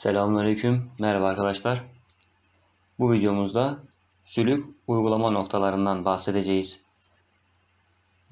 Selamünaleyküm. Merhaba arkadaşlar. Bu videomuzda sülük uygulama noktalarından bahsedeceğiz.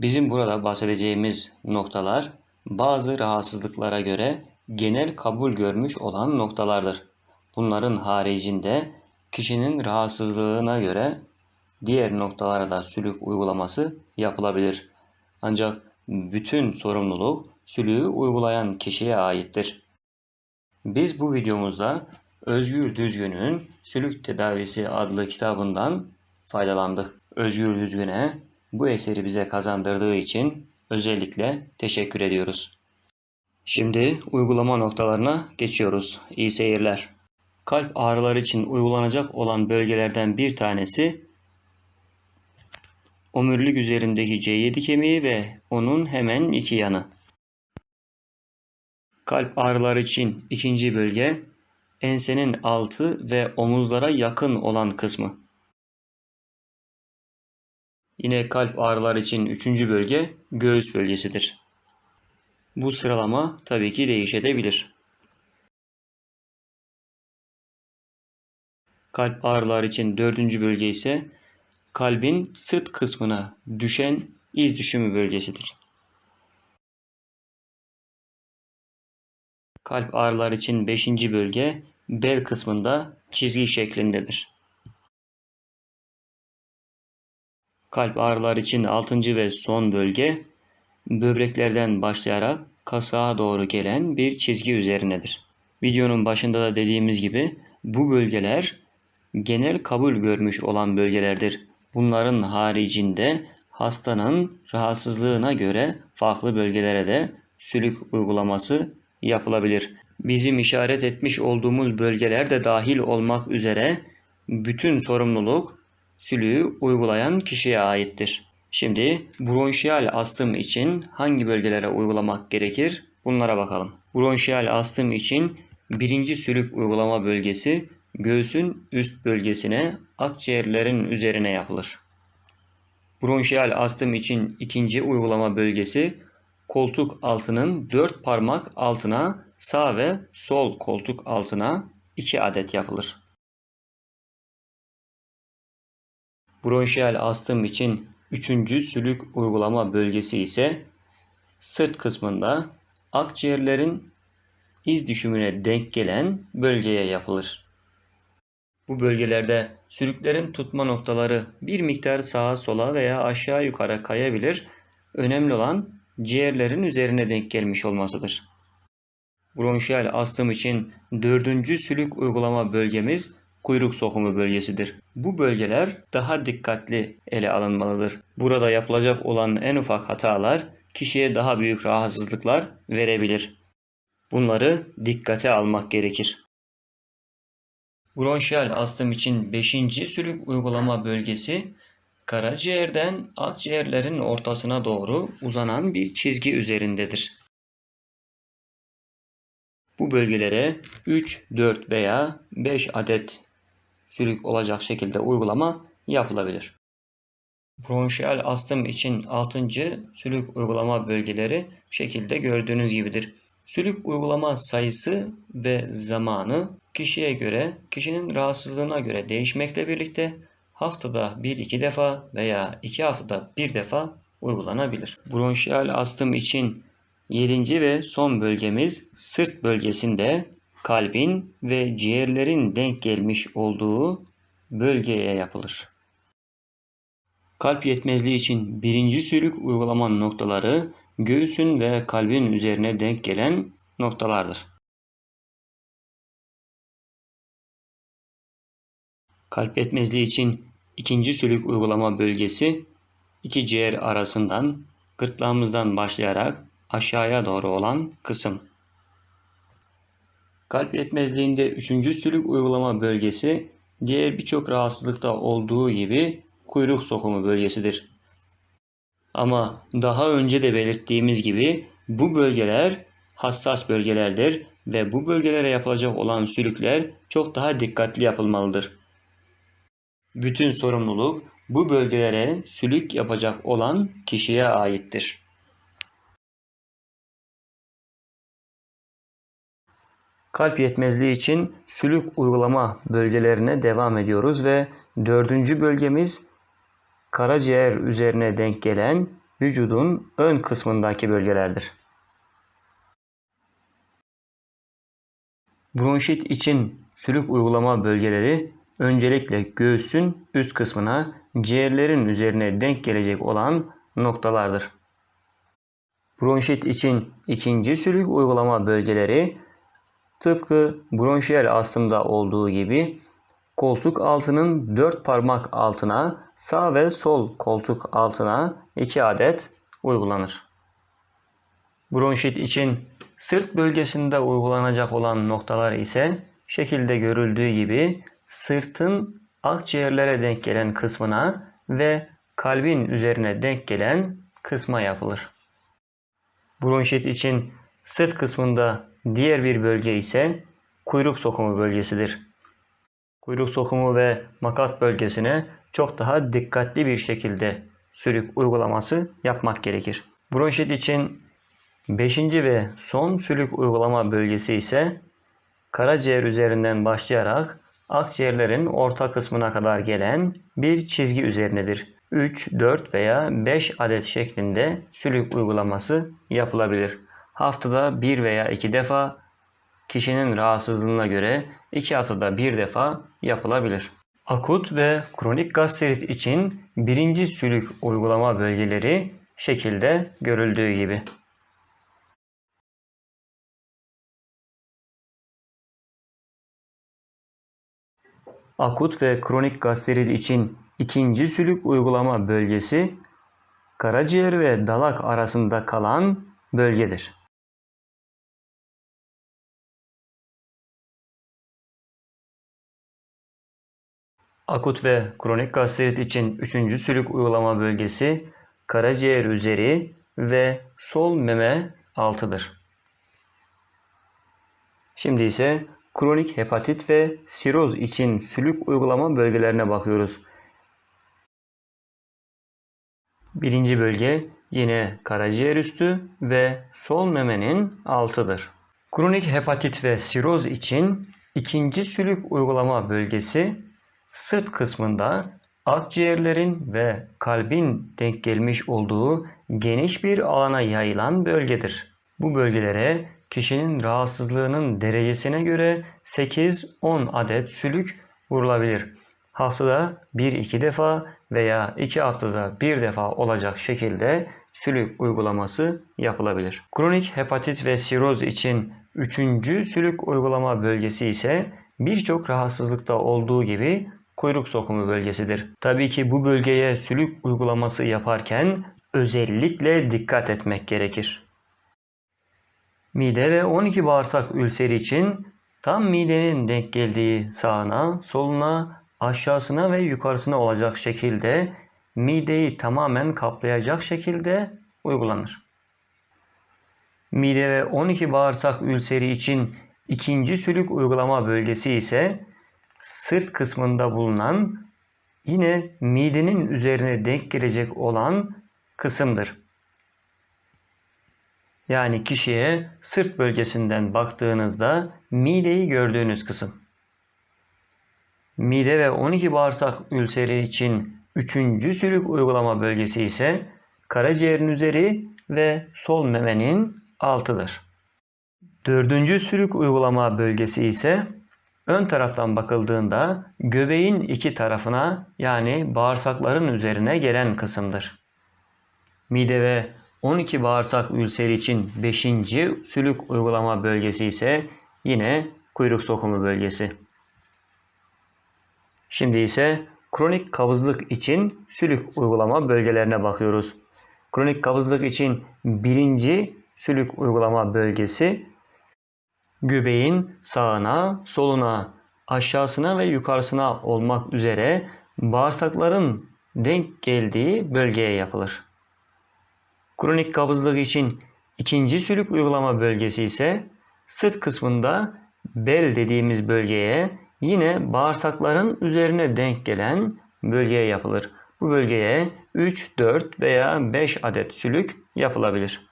Bizim burada bahsedeceğimiz noktalar bazı rahatsızlıklara göre genel kabul görmüş olan noktalardır. Bunların haricinde kişinin rahatsızlığına göre diğer noktalara da sülük uygulaması yapılabilir. Ancak bütün sorumluluk sülüğü uygulayan kişiye aittir. Biz bu videomuzda Özgür Düzgün'ün Sülük Tedavisi adlı kitabından faydalandık. Özgür Düzgün'e bu eseri bize kazandırdığı için özellikle teşekkür ediyoruz. Şimdi uygulama noktalarına geçiyoruz. İyi seyirler. Kalp ağrıları için uygulanacak olan bölgelerden bir tanesi omurilik üzerindeki C7 kemiği ve onun hemen iki yanı. Kalp ağrıları için ikinci bölge ensenin altı ve omuzlara yakın olan kısmı. Yine kalp ağrıları için üçüncü bölge göğüs bölgesidir. Bu sıralama tabii ki değişebilir. Kalp ağrıları için dördüncü bölge ise kalbin sırt kısmına düşen iz düşümü bölgesidir. Kalp ağrıları için 5. bölge bel kısmında çizgi şeklindedir. Kalp ağrıları için 6. ve son bölge böbreklerden başlayarak kasağa doğru gelen bir çizgi üzerindedir. Videonun başında da dediğimiz gibi bu bölgeler genel kabul görmüş olan bölgelerdir. Bunların haricinde hastanın rahatsızlığına göre farklı bölgelere de sülük uygulaması yapılabilir. Bizim işaret etmiş olduğumuz bölgeler de dahil olmak üzere bütün sorumluluk sülüğü uygulayan kişiye aittir. Şimdi bronşiyal astım için hangi bölgelere uygulamak gerekir? Bunlara bakalım. Bronşiyal astım için birinci sülük uygulama bölgesi göğsün üst bölgesine, akciğerlerin üzerine yapılır. Bronşiyal astım için ikinci uygulama bölgesi koltuk altının dört parmak altına sağ ve sol koltuk altına iki adet yapılır. Bronşiyal astım için üçüncü sülük uygulama bölgesi ise sırt kısmında akciğerlerin iz düşümüne denk gelen bölgeye yapılır. Bu bölgelerde sülüklerin tutma noktaları bir miktar sağa sola veya aşağı yukarı kayabilir. Önemli olan ciğerlerin üzerine denk gelmiş olmasıdır. Bronşiyal astım için dördüncü sülük uygulama bölgemiz kuyruk sokumu bölgesidir. Bu bölgeler daha dikkatli ele alınmalıdır. Burada yapılacak olan en ufak hatalar kişiye daha büyük rahatsızlıklar verebilir. Bunları dikkate almak gerekir. Bronşiyal astım için 5. sülük uygulama bölgesi karaciğerden akciğerlerin ortasına doğru uzanan bir çizgi üzerindedir. Bu bölgelere 3, 4 veya 5 adet sülük olacak şekilde uygulama yapılabilir. Bronşiyal astım için 6. sülük uygulama bölgeleri şekilde gördüğünüz gibidir. Sülük uygulama sayısı ve zamanı kişiye göre, kişinin rahatsızlığına göre değişmekle birlikte haftada bir iki defa veya iki haftada bir defa uygulanabilir. Bronşiyal astım için 7. ve son bölgemiz sırt bölgesinde kalbin ve ciğerlerin denk gelmiş olduğu bölgeye yapılır. Kalp yetmezliği için birinci sülük uygulama noktaları göğsün ve kalbin üzerine denk gelen noktalardır. Kalp yetmezliği için ikinci sülük uygulama bölgesi iki ciğer arasından gırtlağımızdan başlayarak aşağıya doğru olan kısım. Kalp yetmezliğinde üçüncü sülük uygulama bölgesi diğer birçok rahatsızlıkta olduğu gibi kuyruk sokumu bölgesidir. Ama daha önce de belirttiğimiz gibi bu bölgeler hassas bölgelerdir ve bu bölgelere yapılacak olan sülükler çok daha dikkatli yapılmalıdır. Bütün sorumluluk bu bölgelere sülük yapacak olan kişiye aittir. Kalp yetmezliği için sülük uygulama bölgelerine devam ediyoruz ve dördüncü bölgemiz karaciğer üzerine denk gelen vücudun ön kısmındaki bölgelerdir. Bronşit için sülük uygulama bölgeleri öncelikle göğsün üst kısmına ciğerlerin üzerine denk gelecek olan noktalardır. Bronşit için ikinci sülük uygulama bölgeleri tıpkı bronşiyel astımda olduğu gibi koltuk altının dört parmak altına sağ ve sol koltuk altına iki adet uygulanır. Bronşit için sırt bölgesinde uygulanacak olan noktalar ise şekilde görüldüğü gibi sırtın akciğerlere denk gelen kısmına ve kalbin üzerine denk gelen kısma yapılır. Bronşit için sırt kısmında diğer bir bölge ise kuyruk sokumu bölgesidir. Kuyruk sokumu ve makat bölgesine çok daha dikkatli bir şekilde sülük uygulaması yapmak gerekir. Bronşit için 5. ve son sülük uygulama bölgesi ise karaciğer üzerinden başlayarak akciğerlerin orta kısmına kadar gelen bir çizgi üzerinedir. 3, 4 veya 5 adet şeklinde sülük uygulaması yapılabilir. Haftada 1 veya 2 defa kişinin rahatsızlığına göre 2 haftada 1 defa yapılabilir. Akut ve kronik gastrit için birinci sülük uygulama bölgeleri şekilde görüldüğü gibi. Akut ve kronik gastrit için ikinci sülük uygulama bölgesi karaciğer ve dalak arasında kalan bölgedir. Akut ve kronik gastrit için üçüncü sülük uygulama bölgesi karaciğer üzeri ve sol meme altıdır. Şimdi ise kronik hepatit ve siroz için sülük uygulama bölgelerine bakıyoruz. Birinci bölge yine karaciğer üstü ve sol memenin altıdır. Kronik hepatit ve siroz için ikinci sülük uygulama bölgesi sırt kısmında akciğerlerin ve kalbin denk gelmiş olduğu geniş bir alana yayılan bölgedir. Bu bölgelere kişinin rahatsızlığının derecesine göre 8-10 adet sülük vurulabilir. Haftada 1-2 defa veya 2 haftada 1 defa olacak şekilde sülük uygulaması yapılabilir. Kronik hepatit ve siroz için 3. sülük uygulama bölgesi ise birçok rahatsızlıkta olduğu gibi kuyruk sokumu bölgesidir. Tabii ki bu bölgeye sülük uygulaması yaparken özellikle dikkat etmek gerekir. Mide ve 12 bağırsak ülseri için tam midenin denk geldiği sağına, soluna, aşağısına ve yukarısına olacak şekilde mideyi tamamen kaplayacak şekilde uygulanır. Mide ve 12 bağırsak ülseri için ikinci sülük uygulama bölgesi ise sırt kısmında bulunan yine midenin üzerine denk gelecek olan kısımdır. Yani kişiye sırt bölgesinden baktığınızda mideyi gördüğünüz kısım. Mide ve 12 bağırsak ülseri için üçüncü sülük uygulama bölgesi ise karaciğerin üzeri ve sol memenin altıdır. Dördüncü sülük uygulama bölgesi ise ön taraftan bakıldığında göbeğin iki tarafına yani bağırsakların üzerine gelen kısımdır. Mide ve 12 bağırsak ülseri için 5. sülük uygulama bölgesi ise yine kuyruk sokumu bölgesi. Şimdi ise kronik kabızlık için sülük uygulama bölgelerine bakıyoruz. Kronik kabızlık için birinci sülük uygulama bölgesi göbeğin sağına, soluna, aşağısına ve yukarısına olmak üzere bağırsakların denk geldiği bölgeye yapılır. Kronik kabızlık için ikinci sülük uygulama bölgesi ise sırt kısmında bel dediğimiz bölgeye yine bağırsakların üzerine denk gelen bölgeye yapılır. Bu bölgeye 3, 4 veya 5 adet sülük yapılabilir.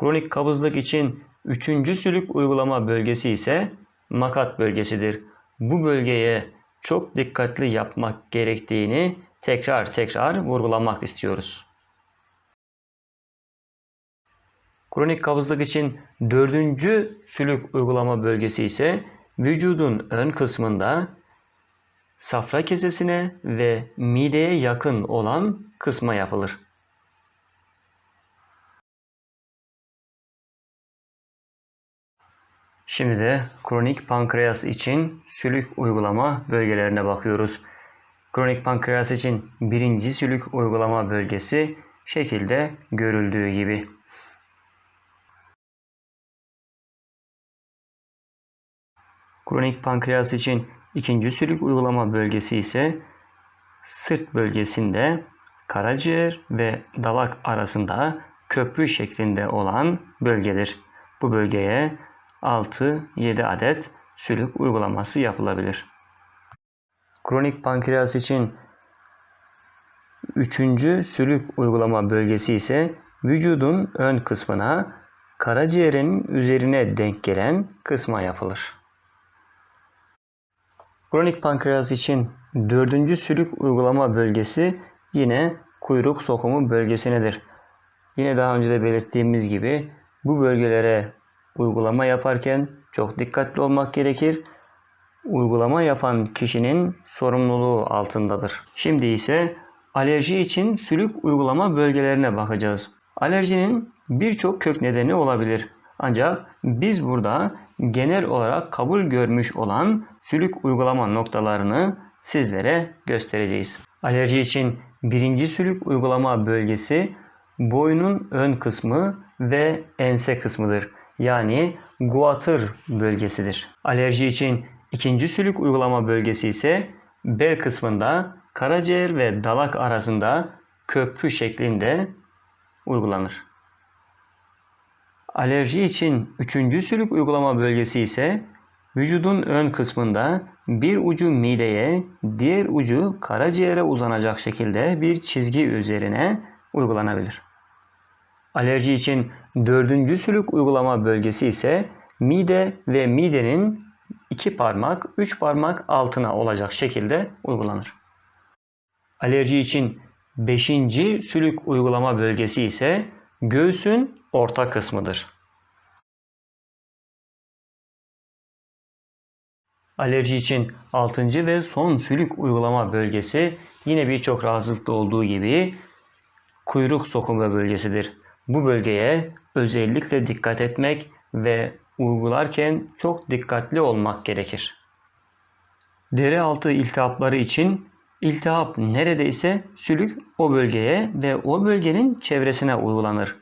Kronik kabızlık için üçüncü sülük uygulama bölgesi ise makat bölgesidir. Bu bölgeye çok dikkatli yapmak gerektiğini tekrar tekrar vurgulamak istiyoruz. Kronik kabızlık için dördüncü sülük uygulama bölgesi ise vücudun ön kısmında safra kesesine ve mideye yakın olan kısma yapılır. Şimdi de kronik pankreas için sülük uygulama bölgelerine bakıyoruz. Kronik pankreas için birinci sülük uygulama bölgesi şekilde görüldüğü gibi. Kronik pankreas için ikinci sülük uygulama bölgesi ise sırt bölgesinde karaciğer ve dalak arasında köprü şeklinde olan bölgedir. Bu bölgeye 6-7 adet sülük uygulaması yapılabilir. Kronik pankreas için üçüncü sülük uygulama bölgesi ise vücudun ön kısmına karaciğerin üzerine denk gelen kısma yapılır. Kronik pankreas için dördüncü sülük uygulama bölgesi yine kuyruk sokumu bölgesinedir. Yine daha önce de belirttiğimiz gibi bu bölgelere uygulama yaparken çok dikkatli olmak gerekir. Uygulama yapan kişinin sorumluluğu altındadır. Şimdi ise alerji için sülük uygulama bölgelerine bakacağız. Alerjinin birçok kök nedeni olabilir. Ancak biz burada genel olarak kabul görmüş olan sülük uygulama noktalarını sizlere göstereceğiz. Alerji için birinci sülük uygulama bölgesi boynun ön kısmı ve ense kısmıdır. Yani guatr bölgesidir. Alerji için ikinci sülük uygulama bölgesi ise bel kısmında karaciğer ve dalak arasında köprü şeklinde uygulanır. Alerji için üçüncü sülük uygulama bölgesi ise vücudun ön kısmında bir ucu mideye, diğer ucu karaciğere uzanacak şekilde bir çizgi üzerine uygulanabilir. Alerji için dördüncü sülük uygulama bölgesi ise mide ve midenin iki parmak, üç parmak altına olacak şekilde uygulanır. Alerji için beşinci sülük uygulama bölgesi ise göğsün orta kısmıdır. Alerji için 6. ve son sülük uygulama bölgesi yine birçok rahatsızlıkta olduğu gibi kuyruk sokumu bölgesidir. Bu bölgeye özellikle dikkat etmek ve uygularken çok dikkatli olmak gerekir. Deri altı iltihapları için iltihap neredeyse sülük o bölgeye ve o bölgenin çevresine uygulanır.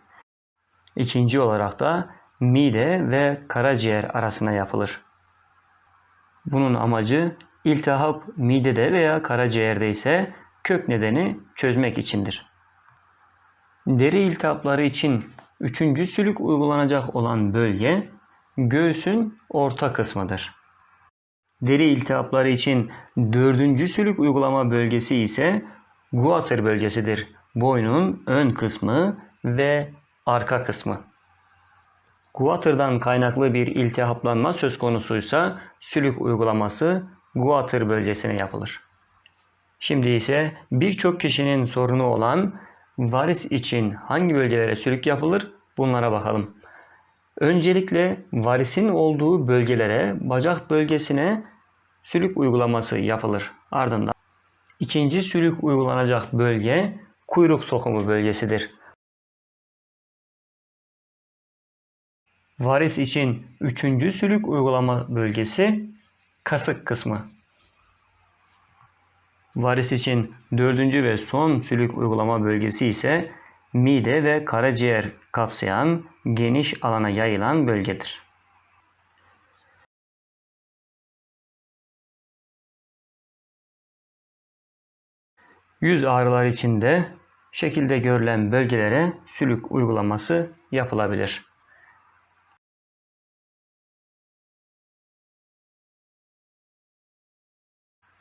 İkinci olarak da mide ve karaciğer arasına yapılır. Bunun amacı iltihap midede veya karaciğerde ise kök nedeni çözmek içindir. Deri iltihapları için üçüncü sülük uygulanacak olan bölge göğsün orta kısmıdır. Deri iltihapları için dördüncü sülük uygulama bölgesi ise guatr bölgesidir. Boynun ön kısmı ve arka kısmı. Guatr'dan kaynaklı bir iltihaplanma söz konusuysa sülük uygulaması guatr bölgesine yapılır. Şimdi ise birçok kişinin sorunu olan varis için hangi bölgelere sülük yapılır bunlara bakalım. Öncelikle varisin olduğu bölgelere bacak bölgesine sülük uygulaması yapılır. Ardından ikinci sülük uygulanacak bölge kuyruk sokumu bölgesidir. Varis için üçüncü sülük uygulama bölgesi kasık kısmı. Varis için dördüncü ve son sülük uygulama bölgesi ise mide ve karaciğer kapsayan geniş alana yayılan bölgedir. Yüz ağrılar için de şekilde görülen bölgelere sülük uygulaması yapılabilir.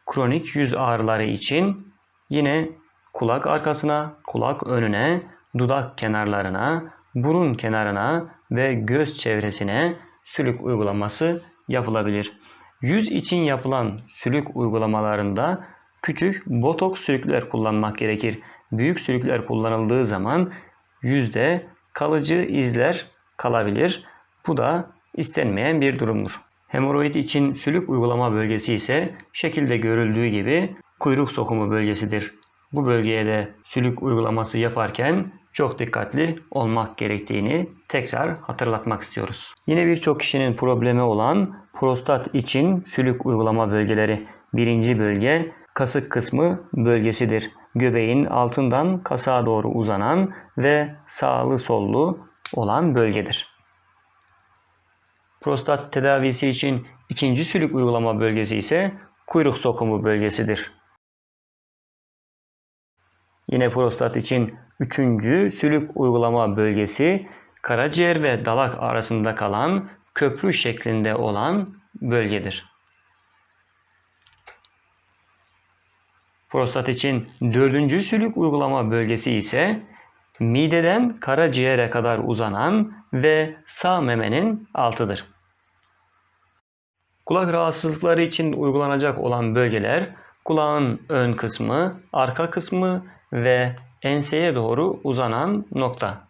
kronik yüz ağrıları için yine kulak arkasına, kulak önüne, dudak kenarlarına, burun kenarına ve göz çevresine sülük uygulaması yapılabilir. Yüz için yapılan sülük uygulamalarında küçük botoks sülükler kullanmak gerekir. Büyük sülükler kullanıldığı zaman yüzde kalıcı izler kalabilir. Bu da istenmeyen bir durumdur. Hemoroid için sülük uygulama bölgesi ise şekilde görüldüğü gibi kuyruk sokumu bölgesidir. Bu bölgeye de sülük uygulaması yaparken çok dikkatli olmak gerektiğini tekrar hatırlatmak istiyoruz. Yine birçok kişinin problemi olan prostat için sülük uygulama bölgeleri. Birinci bölge kasık kısmı bölgesidir. Göbeğin altından kasağa doğru uzanan ve sağlı sollu olan bölgedir. Prostat tedavisi için ikinci sülük uygulama bölgesi ise kuyruk sokumu bölgesidir. Yine prostat için üçüncü sülük uygulama bölgesi karaciğer ve dalak arasında kalan köprü şeklinde olan bölgedir. Prostat için dördüncü sülük uygulama bölgesi ise mideden karaciğere kadar uzanan ve sağ memenin altıdır. Kulak rahatsızlıkları için uygulanacak olan bölgeler kulağın ön kısmı, arka kısmı ve enseye doğru uzanan nokta.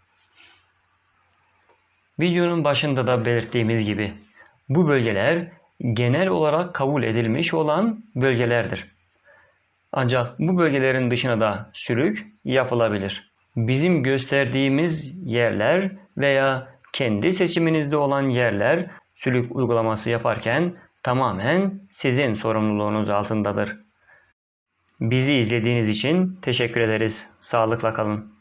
Videonun başında da belirttiğimiz gibi bu bölgeler genel olarak kabul edilmiş olan bölgelerdir. Ancak bu bölgelerin dışına da sülük yapılabilir. Bizim gösterdiğimiz yerler veya kendi seçiminizde olan yerler sülük uygulaması yaparken tamamen sizin sorumluluğunuz altındadır. Bizi izlediğiniz için teşekkür ederiz. Sağlıkla kalın.